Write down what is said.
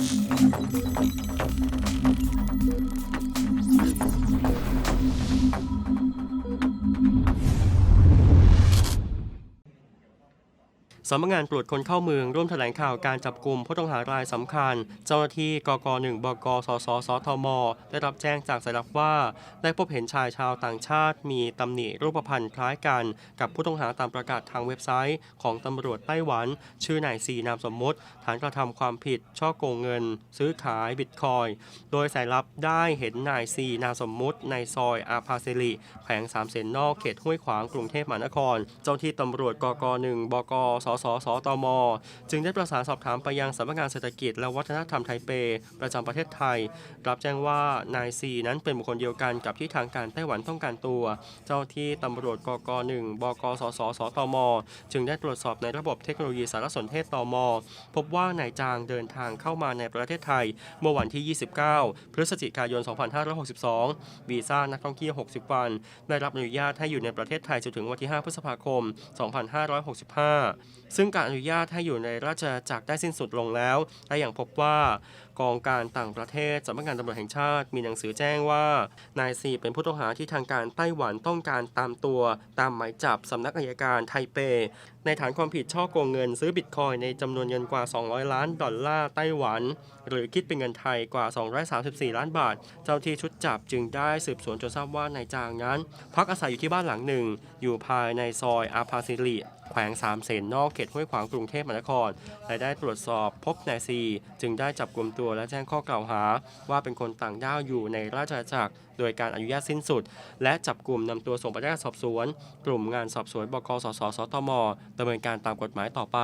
Thank you. สำนักงานตรวจคนเข้าเมืองร่วมแถลงข่าวการจับกลุ่มผู้ต้องหารายสำคัญ เจ้าหน้าที่กก1บกสสสทม ได้รับแจ้งจากสายลับว่า ได้พบเห็นชายชาวต่างชาติ มีตำหนิรูปพรรณคล้ายกัน กับผู้ต้องหาตามประกาศทางเว็บไซต์ ของตำรวจไต้หวัน ชื่อนายซีนามสมมติ ฐานกระทำความผิด ช่อโกงเงิน ซื้อขายบิตคอยน์โดยสายลับได้เห็นนายซีนามสมมติในซอยอาภาสิริแขวงสามเสนนอกเขตห้วยขวางกรุงเทพมหานคร เจ้าที่ตำรวจกก1บกสสสตม จึงได้ประสานสอบถามไปยังสำนักงานเศรษฐกิจและวัฒนธรรมไทเป ประจำประเทศไทย รับแจ้งว่านายซีนั้นเป็นบุคคลเดียวกันกับที่ทางการไต้หวันต้องการตัว เจ้าที่ตำรวจกก1บกสสสตม จึงได้ตรวจสอบในระบบเทคโนโลยีสารสนเทศตม พบว่านายจางเดินทางเข้ามาในประเทศไทย เมื่อวันที่ 29 พฤศจิกายน 2562 วีซ่านักท่องเที่ยว 60 วัน ได้รับอนุญาตให้อยู่ในประเทศไทยจนถึงวันที่ 5 พฤษภาคม 2565ซึ่งการอนุญาตให้อยู่ในราชอาณาจักรได้สิ้นสุดลงแล้ว และอย่างพบว่ากองการต่างประเทศสำนักงานตำรวจแห่งชาติมีหนังสือแจ้งว่านายซีเป็นผู้ต้องหาที่ทางการไต้หวันต้องการตามตัว ตามหมายจับสำนักอัยการไทเป ในฐานความผิดช่อโกงเงินซื้อบิตคอยในจำนวนเงินกว่า 200 ล้านดอลลาร์ไต้หวัน หรือคิดเป็นเงินไทยกว่า 234 ล้านบาท เจ้าที่ชุดจับจึงได้สืบสวนจนทราบว่านายจางนั้น พักอาศัยอยู่ที่บ้านหลังหนึ่ง อยู่ภายในซอยอาภาสิริ แขวงสามเสนนอกเขตห้วยขวางกรุงเทพมหานครและได้ตรวจสอบพบนายซีจึงได้จับกลุ่มตัวและแจ้งข้อกล่าวหา ว่าเป็นคนต่างด้าวอยู่ในราชอาณาจักร โดยการอนุญาตสิ้นสุด และจับกลุ่มนำตัวส่งพนักงานสอบสวน กลุ่มงานสอบสวนบกสสสตมดำเนินการตามกฎหมายต่อไป